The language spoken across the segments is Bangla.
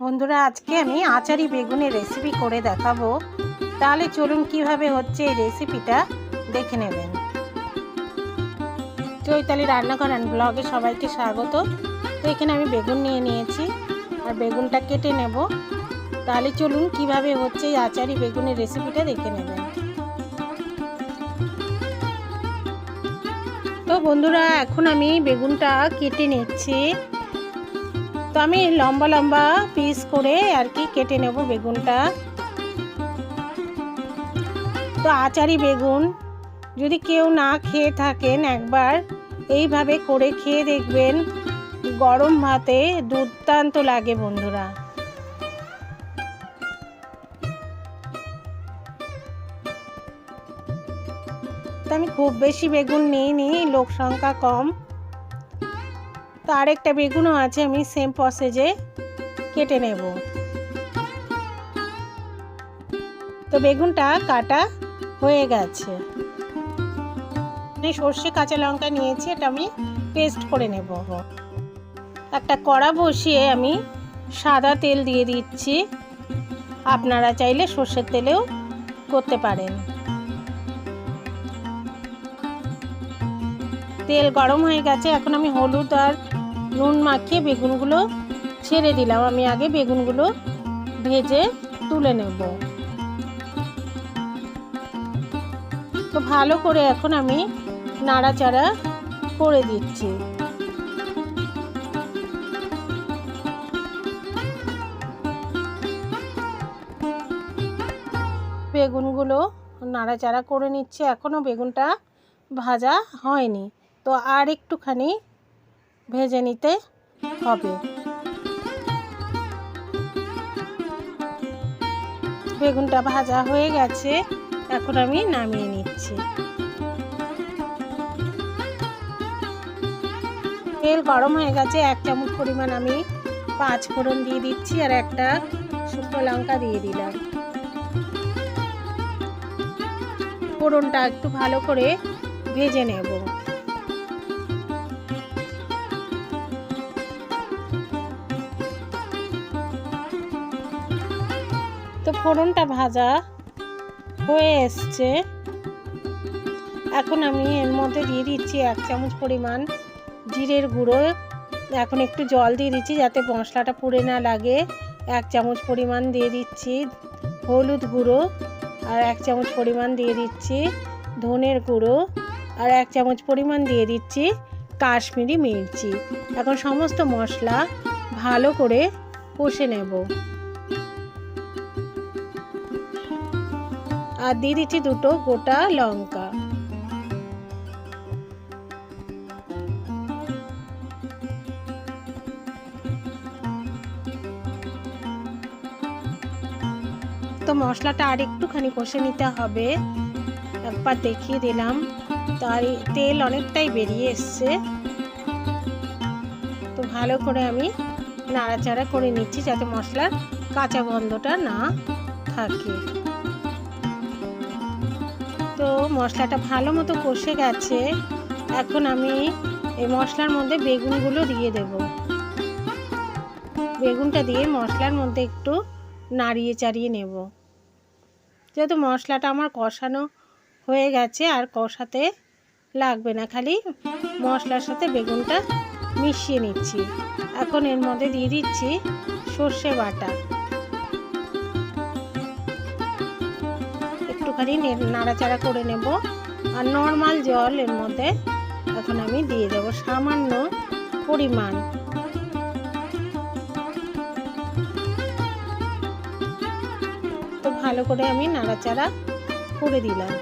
বন্ধুরা, আজকে আমি আচারি বেগুনের রেসিপি করে দেখাবো। তাহলে চলুন কীভাবে হচ্ছে এই রেসিপিটা দেখে নেবেন। চৈতালি রান্নাঘর অ্যান্ড ব্লগে সবাইকে স্বাগত। তো এখানে আমি বেগুন নিয়ে নিয়েছি, আর বেগুনটা কেটে নেব। তাহলে চলুন কীভাবে হচ্ছে এই আচারি বেগুনের রেসিপিটা দেখে নেবেন। তো বন্ধুরা, এখন আমি বেগুনটা কেটে নিচ্ছি। তো আমি লম্বা লম্বা পিস করে আর কি কেটে নেব বেগুনটা। তো আচারি বেগুন, যদি কেউ না খেয়ে থাকেন একবার, এইভাবে করে খেয়ে দেখবেন গরম ভাতে দুর্দান্ত লাগে বন্ধুরা। আমি খুব বেশি বেগুন নিইনি, লোক সংখ্যা কম। তো আরেকটা বেগুনও আছে, আমি সেম প্রসেজে কেটে নেব। তো বেগুনটা কাটা হয়ে গেছে। সর্ষে কাঁচা লঙ্কা নিয়েছি, এটা আমি পেস্ট করে নেব। একটা কড়া বসিয়ে আমি সাদা তেল দিয়ে দিচ্ছি। আপনারা চাইলে সর্ষের তেলেও করতে পারেন। তেল গরম হয়ে গেছে, এখন আমি হলুদ আর নুন মাখিয়ে বেগুনগুলো ছেড়ে দিলাম। আমি আগে বেগুনগুলো ভেজে তুলে নেব। তো ভালো করে এখন আমি নাড়াচাড়া করে দিচ্ছি। বেগুনগুলো নাড়াচাড়া করে নিচ্ছে। এখনও বেগুনটা ভাজা হয়নি। তো আর একটুখানি ভেজে নিতে হবে। বেগুনটা ভাজা হয়ে গেছে, এখন আমি নামিয়ে নিচ্ছি। তেল গরম হয়ে গেছে, এক চামচ পরিমাণ আমি পাঁচ ফোড়ন দিয়ে দিচ্ছি আর একটা শুকনো লঙ্কা দিয়ে দিলাম। ফোড়নটা একটু ভালো করে ভেজে নেব। ফোড়নটা ভাজা হয়ে এসছে। এখন আমি এর মধ্যে দিয়ে দিচ্ছি এক চামচ পরিমাণ জিরের গুঁড়ো। এখন একটু জল দিয়ে দিচ্ছি যাতে মশলাটা পুড়ে না লাগে। এক চামচ পরিমাণ দিয়ে দিচ্ছি হলুদ গুঁড়ো আর এক চামচ পরিমাণ দিয়ে দিচ্ছি ধনের গুঁড়ো আর এক চামচ পরিমাণ দিয়ে দিচ্ছি কাশ্মীরি মির্চি। এখন সমস্ত মশলা ভালো করে কষে নেব। আর দিয়ে দিচ্ছি দুটো গোটা লঙ্কা। তো মশলাটা আর একটুখানি কষে নিতে হবে। একবার দেখিয়ে দিলাম। তার তেল অনেকটাই বেরিয়ে এসছে। তো ভালো করে আমি নাড়াচাড়া করে নিচ্ছি যাতে মশলার কাঁচা গন্ধটা না থাকে। তো মশলাটা ভালো মতো কষে গেছে, এখন আমি এই মশলার মধ্যে বেগুনগুলো দিয়ে দেব। বেগুনটা দিয়ে মশলার মধ্যে একটু নাড়িয়ে চাড়িয়ে নেব। যেহেতু মশলাটা আমার কষানো হয়ে গেছে, আর কষাতে লাগবে না, খালি মশলার সাথে বেগুনটা মিশিয়ে নিচ্ছি। এখন এর মধ্যে দিয়ে দিচ্ছি সর্ষে বাটা। একটুখানি নাড়াচাড়া করে নেব। আর নর্মাল জল এর মধ্যে এখন আমি দিয়ে দেবো সামান্য পরিমাণ। তো ভালো করে আমি নাড়াচাড়া করে দিলাম।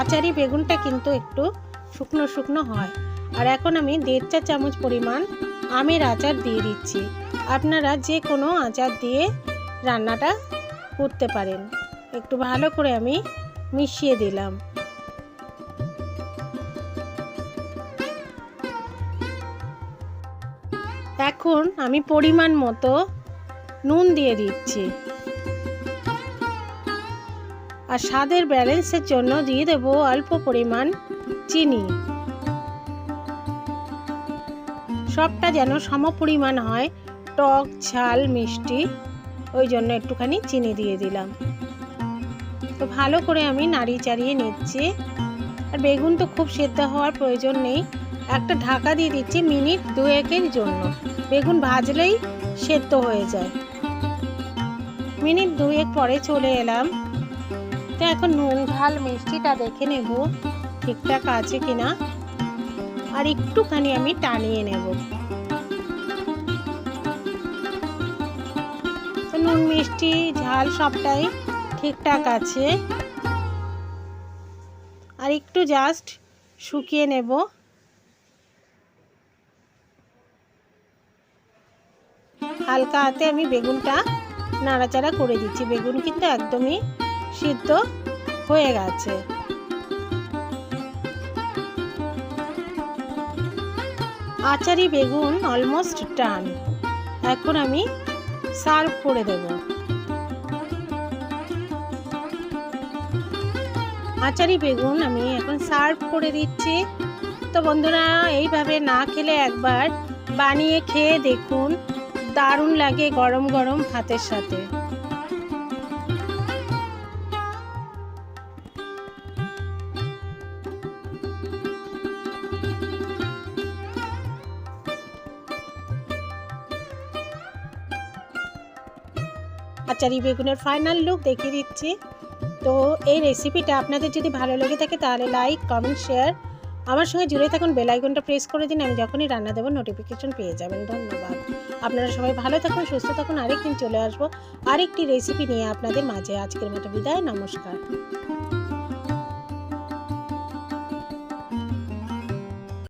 আচারি বেগুনটা কিন্তু একটু শুকনো শুকনো হয়। আর এখন আমি দেড় চা চামচ পরিমাণ আমের আচার দিয়ে দিচ্ছি। আপনারা যে কোনো আচার দিয়ে রান্নাটা করতে পারেন। একটু ভালো করে আমি মিশিয়ে দিলাম। এখন আমি পরিমাণ মতো নুন দিয়ে দিচ্ছি। আর স্বাদের ব্যালেন্সের জন্য দিয়ে দেব অল্প পরিমাণ চিনি। সবটা যেন সম পরিমাণ হয়। টক, ঝাল, মিষ্টি, ওই জন্য একটুখানি চিনি দিয়ে দিলাম। তো ভালো করে আমি নাড়িয়ে চাড়িয়ে নিচ্ছি। আর বেগুন তো খুব সেদ্ধ হওয়ার প্রয়োজন নেই। একটা ঢাকা দিয়ে দিচ্ছি মিনিট দু দুয়েকের জন্য। বেগুন ভাজলেই সেদ্ধ হয়ে যায়। মিনিট দুয়েক পরে চলে এলাম। তো এখন নুন, ঝাল, মিষ্টিটা দেখে নেব ঠিকঠাক আছে কিনা। আর একটুখানি আমি টানিয়ে নেব। নুন, মিষ্টি, ঝাল সবটাই ঠিকঠাক আছে। আর একটু জাস্ট শুকিয়ে নেব। হালকা হাতে আমি বেগুনটা নাড়াচাড়া করে দিচ্ছি। বেগুন কিন্তু একদমই সিদ্ধ হয়ে গেছে। আচারি বেগুন অলমোস্ট টান এখন আমি সার্ভ করে দেব। আচারি বেগুন আমি এখন সার্ভ করে দিচ্ছি। তো বন্ধুরা, এইভাবে না খেলে একবার বানিয়ে খেয়ে দেখুন। দারুণ লাগে গরম গরম ভাতের সাথে। আচারি বেগুনের ফাইনাল লুক দেখিয়ে দিচ্ছি। তো এই রেসিপিটা আপনাদের যদি ভালো লেগে থাকে তাহলে লাইক কমেন্ট শেয়ার আমার সঙ্গে জুড়ে থাকুন বেলাইকনটা প্রেস করে দিন, আমি যখনই রান্না দেবো নোটিফিকেশন পেয়ে যাবেন। ধন্যবাদ। আপনারা সবাই ভালো থাকুন, সুস্থ থাকুন, আরেকদিন চলে আসব। আরেকটি রেসিপি নিয়ে আপনাদের মাঝে আজকের মতো বিদায়, নমস্কার।